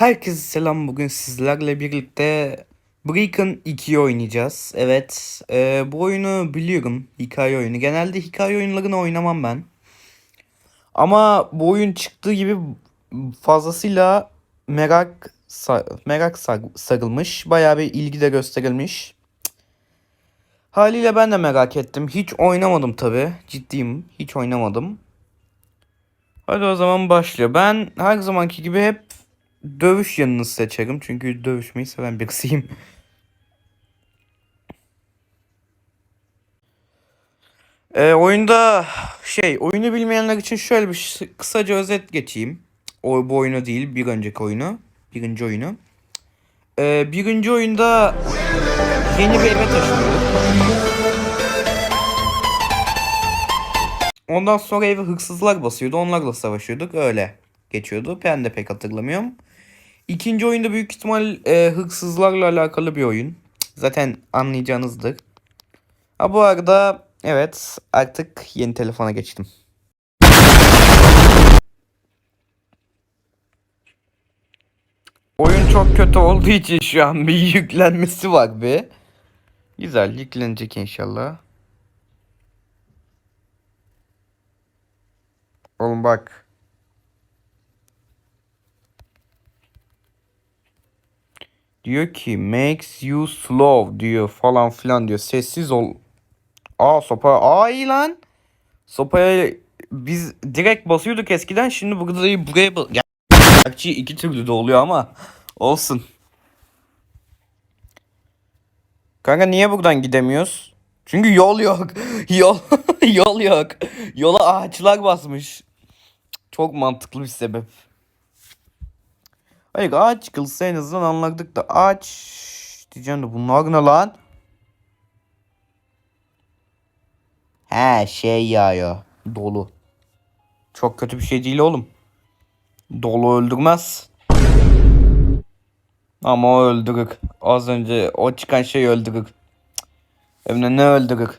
Herkese selam. Bugün sizlerle birlikte Breaken 2'yi oynayacağız. Evet, e, bu oyunu biliyorum. Hikaye oyunu. Genelde hikaye oyunlarını oynamam ben. Ama bu oyun çıktığı gibi fazlasıyla merak merak sar- sarılmış. Bayağı bir ilgi de gösterilmiş. Haliyle ben de merak ettim. Hiç oynamadım tabi. Ciddiyim. Hiç oynamadım. Hadi o zaman başlıyor. Ben her zamanki gibi hep dövüş yanını seçerim. Çünkü dövüşmeyi seven birisiyim. Ee, oyunda şey oyunu bilmeyenler için şöyle bir kısaca özet geçeyim. O bu oyunu değil bir önceki oyunu. Birinci oyunu. Ee, birinci oyunda yeni bir eve taşınıyorduk. Ondan sonra eve hırsızlar basıyordu. Onlarla savaşıyorduk. Öyle geçiyordu. Ben de pek hatırlamıyorum. İkinci oyunda büyük ihtimal e, hırsızlarla alakalı bir oyun. Zaten anlayacağınızdır. Ha bu arada evet artık yeni telefona geçtim. Oyun çok kötü olduğu için şu an bir yüklenmesi var bir. Güzel yüklenecek inşallah. Oğlum bak. Diyor ki makes you slow diyor falan filan diyor. Sessiz ol. Aa sopa. Aa iyi lan. Sopaya biz direkt basıyorduk eskiden. Şimdi burada da buraya bas. Gerçi iki türlü de oluyor ama olsun. Kanka niye buradan gidemiyoruz? Çünkü yol yok. Yol yol yok. Yola ağaçlar basmış. Çok mantıklı bir sebep. Hayır ağaç kılsa en azından anladık da ağaç diyeceğim de bunlar ne lan? He şey yağıyor. Dolu. Çok kötü bir şey değil oğlum. Dolu öldürmez. Ama o öldürür. Az önce o çıkan şey öldürür. Hem ne öldürür.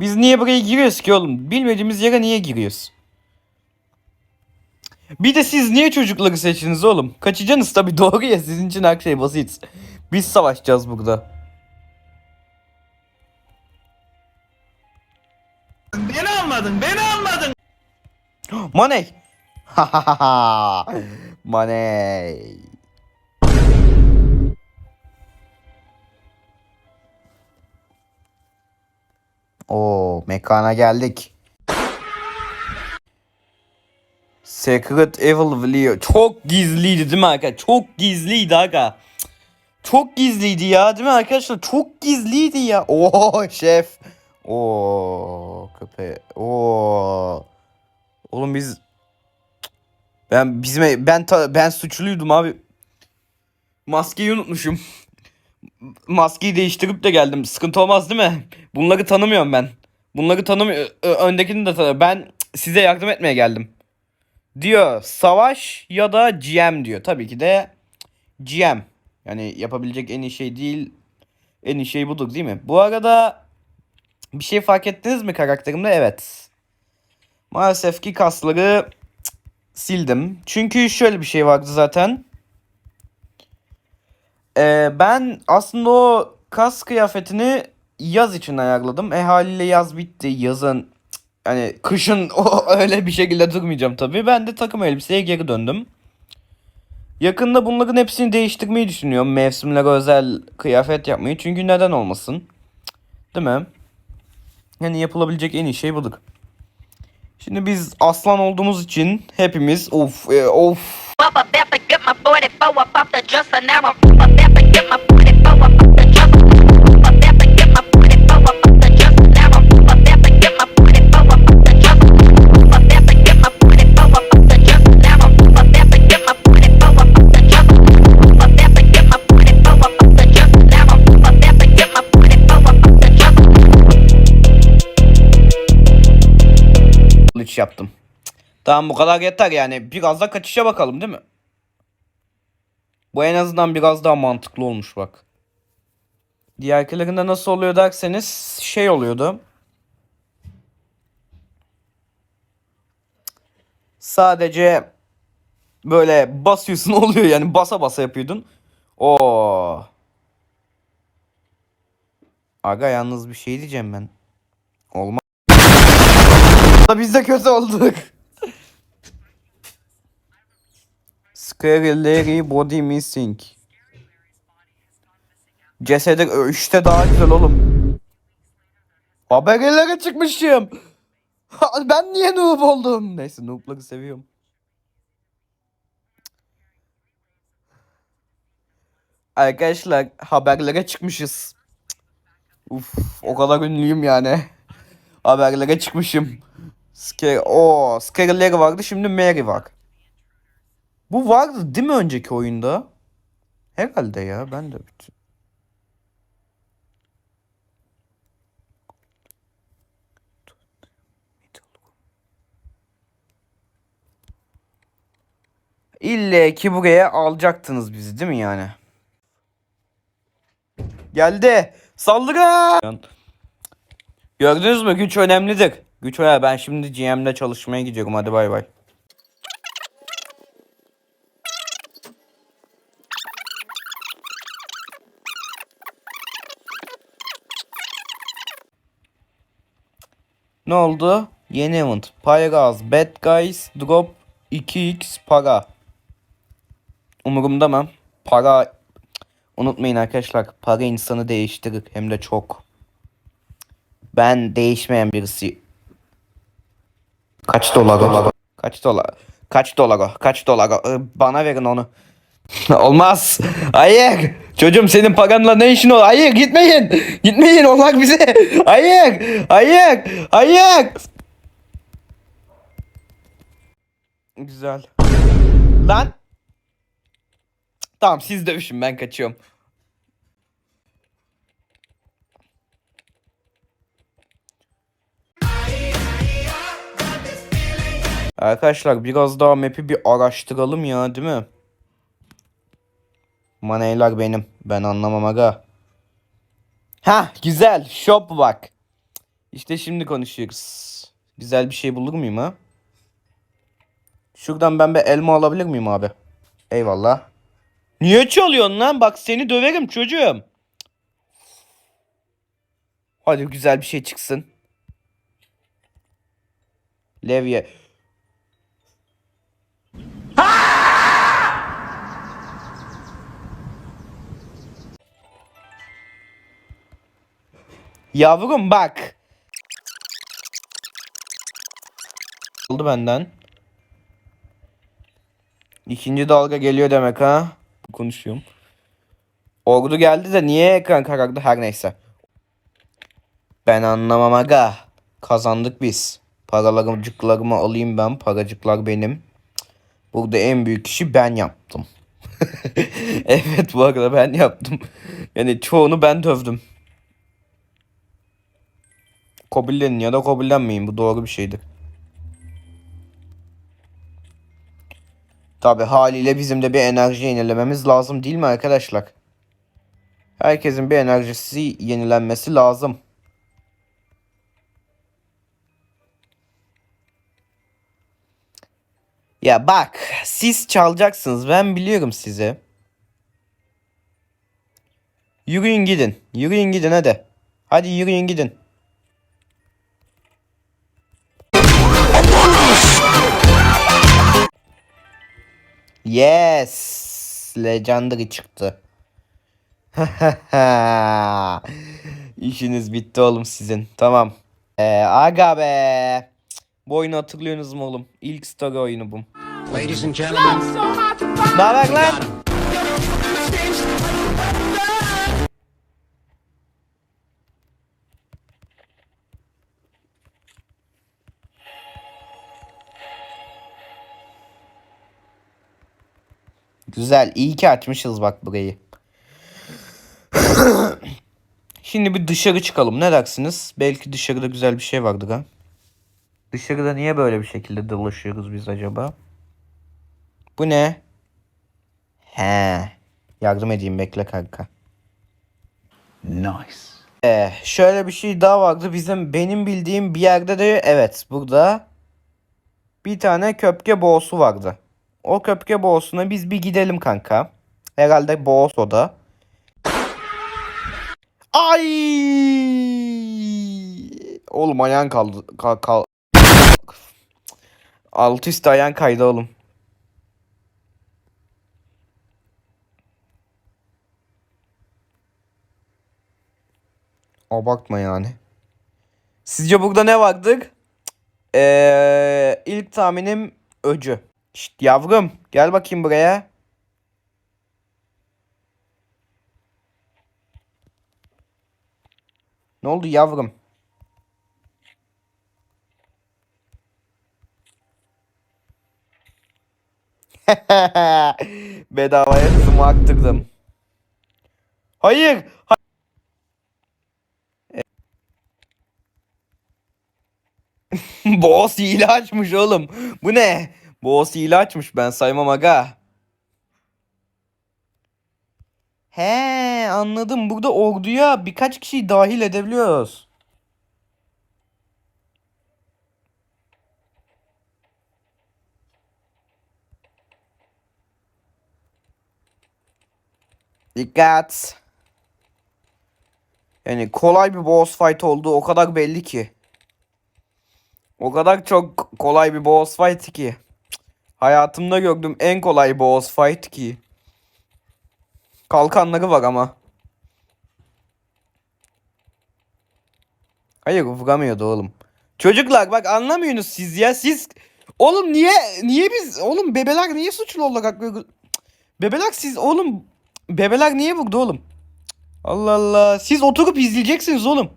Biz niye buraya giriyoruz ki oğlum? Bilmediğimiz yere niye giriyoruz? Bir de siz niye çocukları seçtiniz oğlum? Kaçacaksınız tabii doğru ya sizin için her şey basit. Biz savaşacağız burada. Beni almadın, beni almadın. Money. Money. Oo, mekana geldik. Secret Evil Video. Çok gizliydi değil mi arkadaşlar? Çok gizliydi aga. Çok gizliydi ya değil mi arkadaşlar? Çok gizliydi ya. Oo şef. Oo köpe. Oo. Oğlum biz ben bizim ben ta- ben suçluydum abi. Maskeyi unutmuşum. Maskeyi değiştirip de geldim. Sıkıntı olmaz değil mi? Bunları tanımıyorum ben. Bunları tanımıyorum. Öndekini de tanımıyorum. Ben size yardım etmeye geldim. Diyor savaş ya da GM diyor. Tabii ki de GM. Yani yapabilecek en iyi şey değil. En iyi şey budur değil mi? Bu arada bir şey fark ettiniz mi karakterimde? Evet. Maalesef ki kasları sildim. Çünkü şöyle bir şey vardı zaten. Ee, ben aslında o kas kıyafetini yaz için ayarladım. E haliyle yaz bitti. Yazın hani kışın o öyle bir şekilde durmayacağım tabii. Ben de takım elbiseye geri döndüm. Yakında bunların hepsini değiştirmeyi düşünüyorum. Mevsimlere özel kıyafet yapmayı. Çünkü neden olmasın? Değil mi? Yani yapılabilecek en iyi şey budur. Şimdi biz aslan olduğumuz için hepimiz of e, of Tamam bu kadar yeter yani. Biraz da kaçışa bakalım değil mi? Bu en azından biraz daha mantıklı olmuş bak. Diğerlerinde nasıl oluyor derseniz şey oluyordu. Sadece böyle basıyorsun oluyor yani basa basa yapıyordun. Oo. Aga yalnız bir şey diyeceğim ben. Olmaz. Biz de kötü olduk. Scary body missing. Cesedi işte daha güzel oğlum. Haberlere çıkmışım. ben niye noob oldum? Neyse noob'ları seviyorum. Arkadaşlar haberlere çıkmışız. Uf o kadar ünlüyüm yani. Haberlere çıkmışım. Scary, o Scary Larry vardı şimdi Mary var. Bu vardı değil mi önceki oyunda? Herhalde ya ben de bütün. İlle ki buraya alacaktınız bizi değil mi yani? Geldi. Saldırı. Gördünüz mü? Güç önemlidir. Güç önemli. Ben şimdi GM'de çalışmaya gidiyorum. Hadi bay bay. Ne oldu? Yeni event. Pyraz, Bad Guys, Drop 2x para. Umurumda mı? Para unutmayın arkadaşlar. Para insanı değiştirir hem de çok. Ben değişmeyen birisi. Kaç dolar? Kaç dolar? Kaç dolar? Kaç dolar Bana verin onu. Olmaz. Hayır. Çocuğum senin paranla ne işin olur? Hayır gitmeyin. Gitmeyin onlar bize. Hayır. Hayır. Hayır. Güzel. Lan. Tamam siz dövüşün ben kaçıyorum. Arkadaşlar biraz daha map'i bir araştıralım ya değil mi? Maneyler benim. Ben anlamam aga. Ha güzel. Shop bak. İşte şimdi konuşuyoruz. Güzel bir şey bulur muyum ha? Şuradan ben bir elma alabilir miyim abi? Eyvallah. Niye çalıyorsun lan? Bak seni döverim çocuğum. Hadi güzel bir şey çıksın. Levye. Yavrum bak. Oldu benden. İkinci dalga geliyor demek ha. Konuşuyorum. Ordu geldi de niye ekran karardı her neyse. Ben anlamam aga. Kazandık biz. Paralarımcıklarımı alayım ben. Paracıklar benim. Burada en büyük işi ben yaptım. evet bu arada ben yaptım. Yani çoğunu ben dövdüm. Kabullenin ya da kabullenmeyin. Bu doğru bir şeydir. Tabi haliyle bizim de bir enerji yenilememiz lazım değil mi arkadaşlar? Herkesin bir enerjisi yenilenmesi lazım. Ya bak siz çalacaksınız ben biliyorum sizi. Yürüyün gidin. Yürüyün gidin hadi. Hadi yürüyün gidin. Yes. Legendary çıktı. İşiniz bitti oğlum sizin. Tamam. Ee, aga be. Bu oyunu hatırlıyorsunuz mu oğlum? İlk story oyunu bu. Ladies and gentlemen, Ne lan? Güzel. iyi ki açmışız bak burayı. Şimdi bir dışarı çıkalım. Ne dersiniz? Belki dışarıda güzel bir şey vardır ha. Dışarıda niye böyle bir şekilde dolaşıyoruz biz acaba? Bu ne? He. Yardım edeyim bekle kanka. nice. Ee, şöyle bir şey daha vardı. Bizim benim bildiğim bir yerde de evet burada bir tane köpke boğusu vardı. O köpke boğasına biz bir gidelim kanka. Herhalde boğaz o da. Ay! Oğlum ayağın kaldı. Kal, kal. Alt üst ayağın kaydı oğlum. Abartma yani. Sizce burada ne vardır? Ee, ilk tahminim öcü. Şşt yavrum gel bakayım buraya. Ne oldu yavrum? Bedavaya hızımı arttırdım. Hayır. ha- Boss hile açmış oğlum. Bu ne? Boss hile açmış ben saymam aga. He anladım. Burada orduya birkaç kişiyi dahil edebiliyoruz. Dikkat. Yani kolay bir boss fight olduğu o kadar belli ki. O kadar çok kolay bir boss fight ki. Hayatımda gördüğüm en kolay boss fight ki. Kalkanları var ama. Hayır vuramıyordu oğlum. Çocuklar bak anlamıyorsunuz siz ya siz oğlum niye niye biz oğlum bebeler niye suçlu olarak bebeler siz oğlum bebeler niye burada oğlum Allah Allah siz oturup izleyeceksiniz oğlum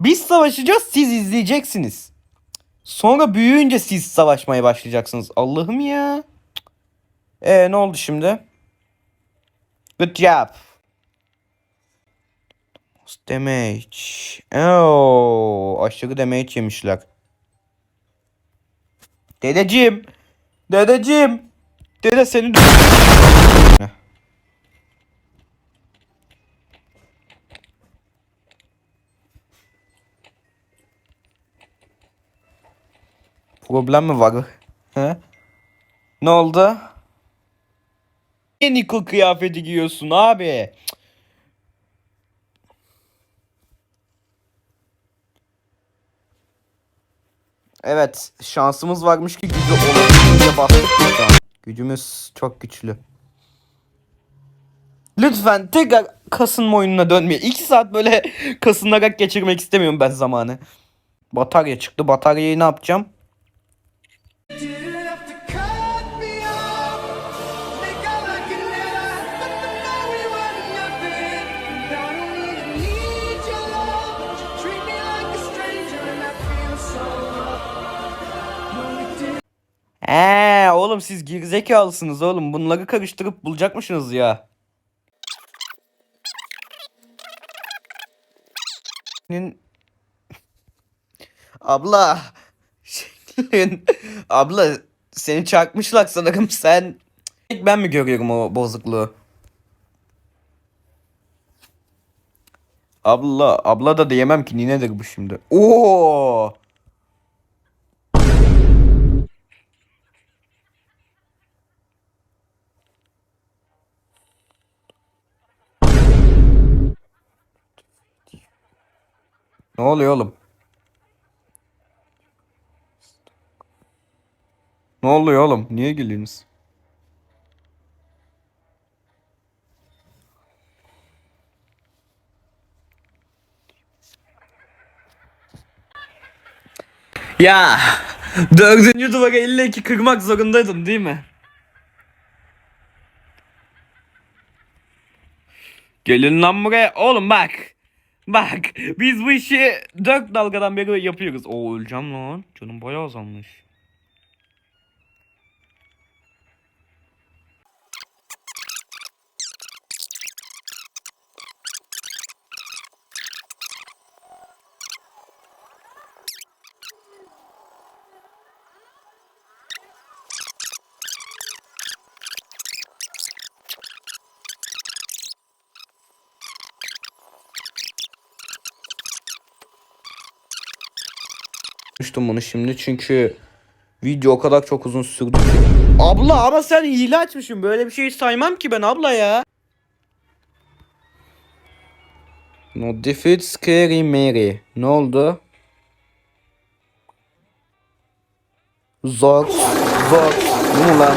biz savaşacağız siz izleyeceksiniz sonra büyüyünce siz savaşmaya başlayacaksınız Allah'ım ya e ne oldu şimdi good job Damage. Oo, aşırı damage yemişler. Dedeciğim. Dedeciğim. Dede seni Problem mi var? He? Ne oldu? Niye Nickel kıyafeti giyiyorsun abi? Evet şansımız varmış ki gücü olabildiğince bastık an. Gücümüz çok güçlü. Lütfen tekrar kasınma oyununa dönmeye. 2 saat böyle kasınarak geçirmek istemiyorum ben zamanı. Batarya çıktı. Bataryayı ne yapacağım? Eee oğlum siz gerizekalısınız oğlum. Bunları karıştırıp bulacakmışsınız ya. Abla. Abla seni çarpmışlar sanırım sen. Ben mi görüyorum o bozukluğu? Abla, abla da diyemem ki ninedir bu şimdi. Oo! Ne oluyor oğlum? Ne oluyor oğlum? Niye gülüyorsunuz? Ya dördüncü duvara illa ki kırmak zorundaydın değil mi? Gelin lan buraya. Oğlum bak. Bak biz bu işi dört dalgadan beri yapıyoruz. Oo öleceğim lan. Canım bayağı azalmış. Konuştum bunu şimdi çünkü Video o kadar çok uzun sürdü. Abla ama sen hile açmışsın. Böyle bir şey saymam ki ben abla ya. No defeat scary Mary. Ne oldu? Zor. Zor. Bu mu lan?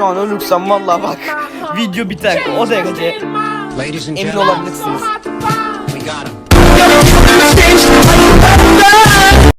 Şu an ölürsem vallahi bak video biter o derece emin olabilirsiniz.